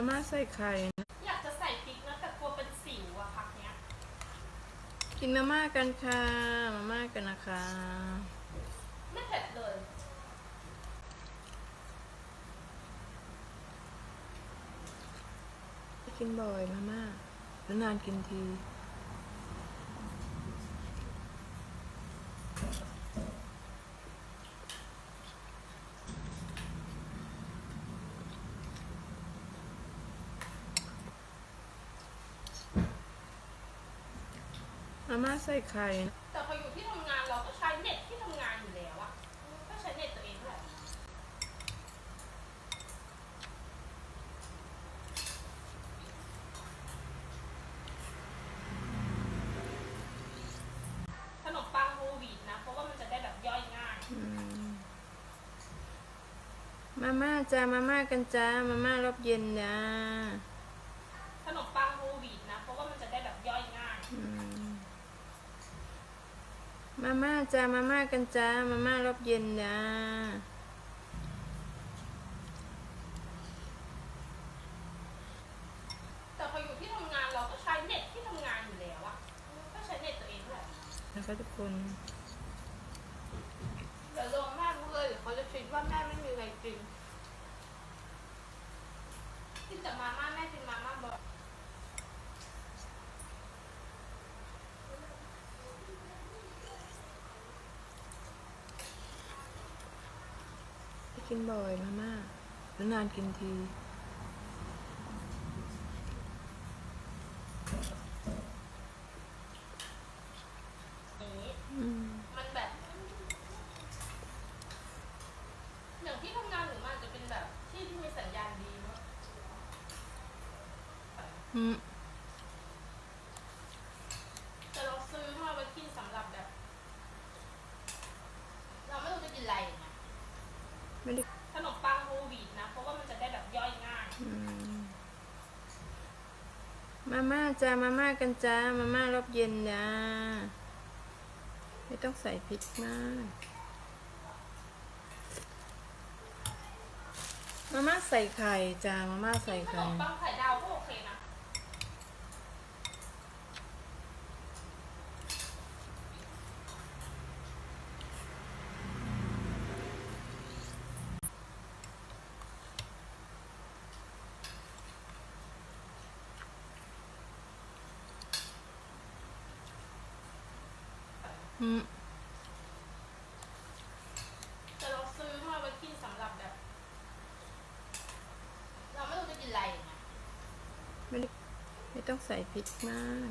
มาม่าใส่ไข่นะอยากจะใส่พริกนะแต่กลัวเป็นสิวอะพักเนี้ยกินมาม่ากันค่ะ มาม่ากันนะคะ ไม่เผ็ดเลย กินบ่อยมาม่าแล้วนานกินที มาม่าใส่ไข่นะแต่พออยู่ที่ทำงานเราก็ใช้เน็ตที่ทำงานอยู่แล้วอะก็ใช้เน็ตตัวเองด้วย ขนมปังโฮลวีตนะ เพราะว่ามันจะได้แบบย่อยง่าย อืมมาม่าจ้ามาม่ากันจ้ามาม่ารอบเย็นนะ ขนมปังโฮลวีตนะ เพราะว่ามันจะได้แบบย่อยง่าย อืม มาม่าจ้ามาม่ากันจ้ามาม่ารอบเย็นนะแต่พออยู่ที่ทำงานเราก็ใช้เน็ตที่ทำงานอยู่แล้วอะก็ใช้เน็ตตัวเองด้วยนะคะทุกคนเดี๋ยวลงแม่รู้เลยเดี๋ยวเขาจะคิดว่าแม่ไม่มีอะไรกินกินแต่มาม่าแม่กินมาม่าบ่อย กินบ่อยมาม่าแล้วนานกินทีอย่างนี้อืมมันแบบอย่างที่ทำงานหรือมันอาจจะเป็นแบบที่ที่มีสัญญาณดีเนาะ อืม แต่เราซื้อมาไว้กินสำหรับแบบ เราไม่รู้จะกินอะไรอย่างเงี้ย ไม่ได้ขนมปังโฮลวีตนะ เพราะว่ามันจะได้แบบย่อยง่าย อืมมาม่าจ้ามาม่ากันจ้ามาม่ารอบเย็นนะไม่ต้องใส่พริกมากมาม่าใส่ไข่จ้ามาม่าใส่ขนไข่ มปังไข่ดาวก็โอเคนะ อืม แต่เราซื้อมาไว้กินสำหรับแบบ เราไม่รู้จะกินอะไรอย่างเงี้ยไม่ได้ไม่ต้องใส่พริกมาก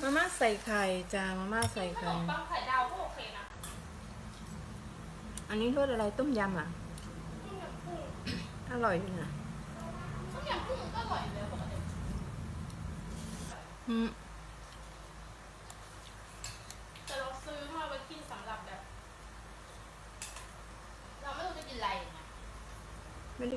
มาม่าใส่ไข่จ้ามาม่าใส่ขนไข่ มปังไข่ดาวก็โอเคนะอันนี้รสอะไรต้มยำอะ ต้มยำกุ้งอร่อยอยู่นะต้มยำกุ้งก็อร่อยอยู่แล้วปกติอืม แต่เราซื้อมาไว้กินสำหรับแบบ เราไม่รู้จะกินอะไรอย่างเงี้ยไม่ได้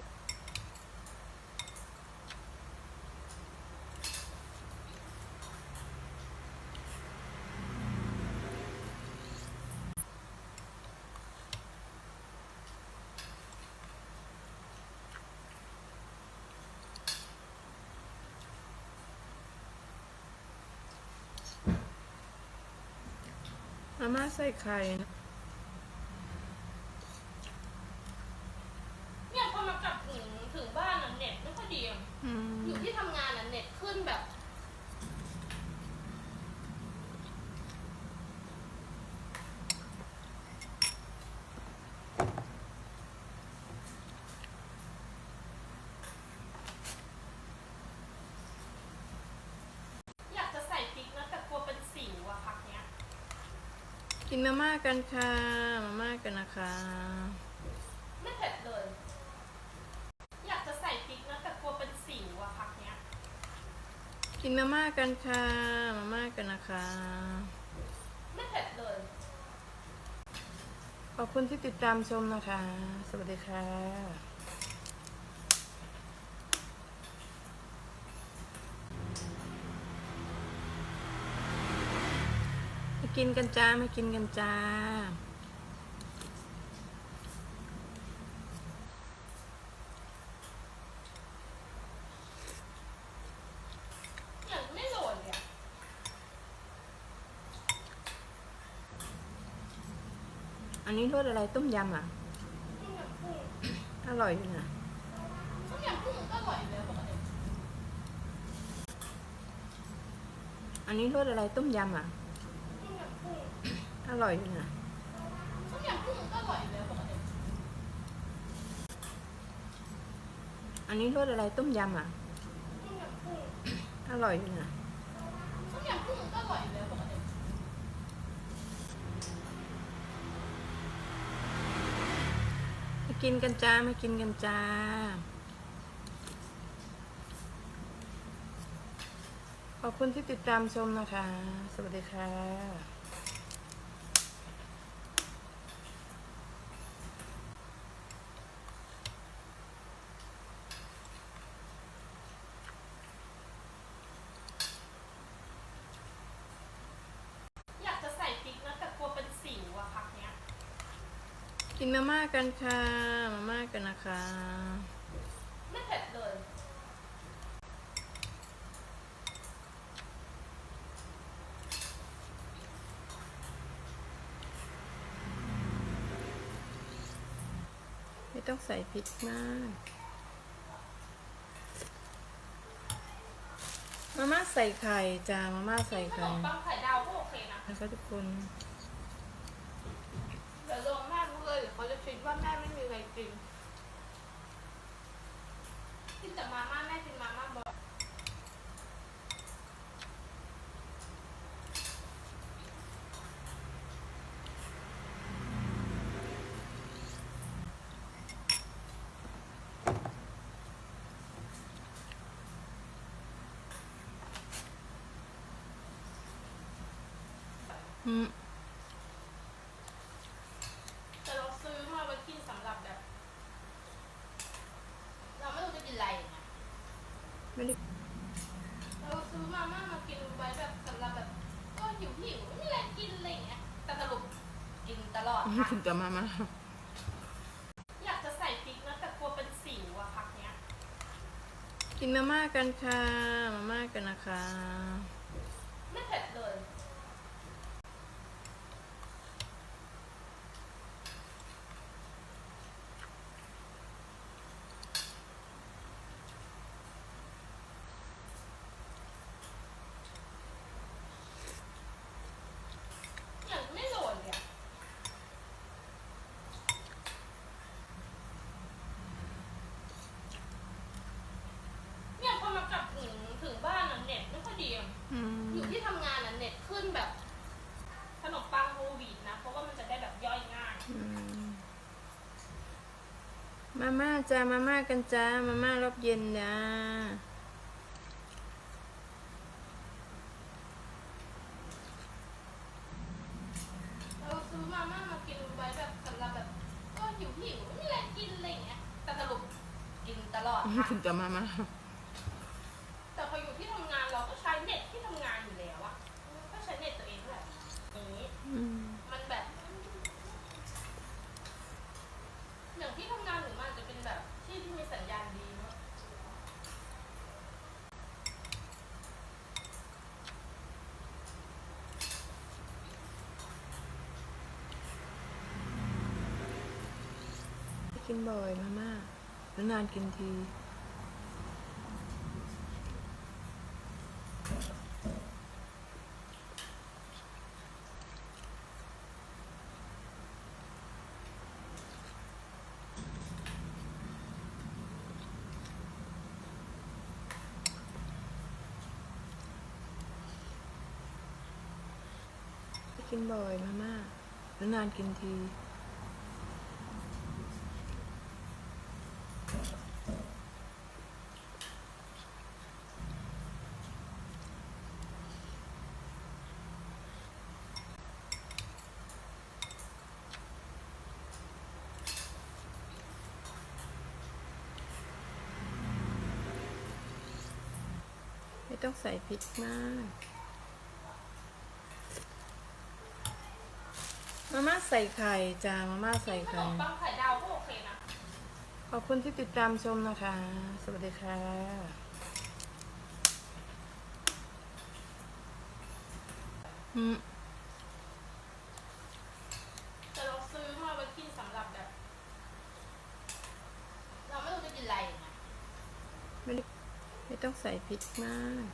มาม่าใส่ไข่นะ เนี่ยพอมากลับถึงถึงบ้านน่ะเน็ตไม่ค่อยดีอะ อืม อยู่ที่ทำงานน่ะเน็ตขึ้นแบบ อยากจะใส่พริกนะแต่กลัวเป็นสิวอะพักเนี้ย กินมาม่ากันค่ะ มาม่ากันนะคะ ไม่เผ็ดเลย อยากจะใส่พริกนะแต่กลัวเป็นสิวอะพักเนี้ย กินมาม่ากันค่ะ มาม่ากันนะคะ ไม่เผ็ดเลย ขอบคุณที่ติดตามชมนะคะ สวัสดีค่ะ กินกันจ้ามากินกันจ้า อยากไม่หลอดเลยอันนี้รสอะไรต้มยำอะอร่อยนะ ต้มยำกุ้งก็อร่อยเลยปกติอันนี้รสอะไรต้มยำอะ ร่อยอยู่นะต้มยำกุ้งก็อร่อยอยู่แล้วปกติอันนี้รสอะไรต้มยำอะต้มยำกุ้งอร่อยอยู่นะต้มยำกุ้งก็อร่อยอยู่แล้วปกติมากินกันจ้ามากินกันจ้าขอบคุณที่ติดตามชมนะคะ สวัสดีค่ะ อยากจะใส่พริกนะแต่กลัวเป็นสิวอะพักเนี้ย กินมาม่ากันค่ะ มาม่ากันนะคะ ไม่เผ็ดเลยไม่ต้องใส่พริกมาก มาม่าใส่ไข่จ้า มาม่าใส่ขนไข่มปังไข่ดาวก็โอเคนะ นะคะทุกคน เดี๋ยวลงแม่รู้เลยเดี๋ยวเขาจะคิด ว่าแม่ไม่มีอะไรกินกินแต่มาม่าแม่กินมาม่าบ่อยอืม แต่เราซื้อมาไว้กินสำหรับแบบ เราไม่รู้จะกินอะไรอย่างเงี้ย ไม่ได้เราซื้อมาม่ามากินไว้แบบสำหรับแบบก็หิวหิวๆไม่มีอะไรกินอะไรอย่างเงี้ยแต่สรุปกินตลอดค่ะถึงจะมาม่าอยากจะใส่พริกนะแต่กลัวเป็นสิวอะพักเนี้ย กินมาม่ากันค่ะ มาม่ากันนะคะ ไม่เผ็ดเลย อย่างไม่โหลดเลยอะเนี่ยพอมากลับถึงถึงบ้านน่ะเน็ตไม่ค่อยดีอะ อืม อยู่ที่ทำงานน่ะเน็ต ขึ้นแบบขนมปังโฮลวีตนะ เพราะว่ามันจะได้แบบย่อยง่าย อืมมาม่าจ้ามาม่ากันจ้ามาม่ารอบเย็นนะเราซื้อมาม่ามากินไว้แบบสำหรับแบบก็หิวหิวๆไม่มีอะไรกินอะไรอย่างเงี้ย แต่สรุปกินตลอดค่ะ ถึงจะมาม่า แต่พออยู่ที่ทำงานเราก็ใช้เน็ตที่ทำงานอยู่แล้วอะก็ใช้เน็ตตัวเองแหละอย่างนี้ อืม มันแบบ อย่างที่ทำงานหนูมันจะเป็นแบบที่ที่มีสัญญาณดีเนาะ กินบ่อยมาม่าแล้วนานกินทีกินบ่อยมาม่าแล้วนานกินที ต้องใส่พริกมาก มาม่าใส่ไข่จ้า มาม่าใส่ขนไข่มปังไข่ดาวก็โอเคนะ ขอบคุณที่ติดตามชมนะคะ สวัสดีค่ะอืม แต่เราซื้อม ไม่ได้ไม่ ต้องใส่พริกมาก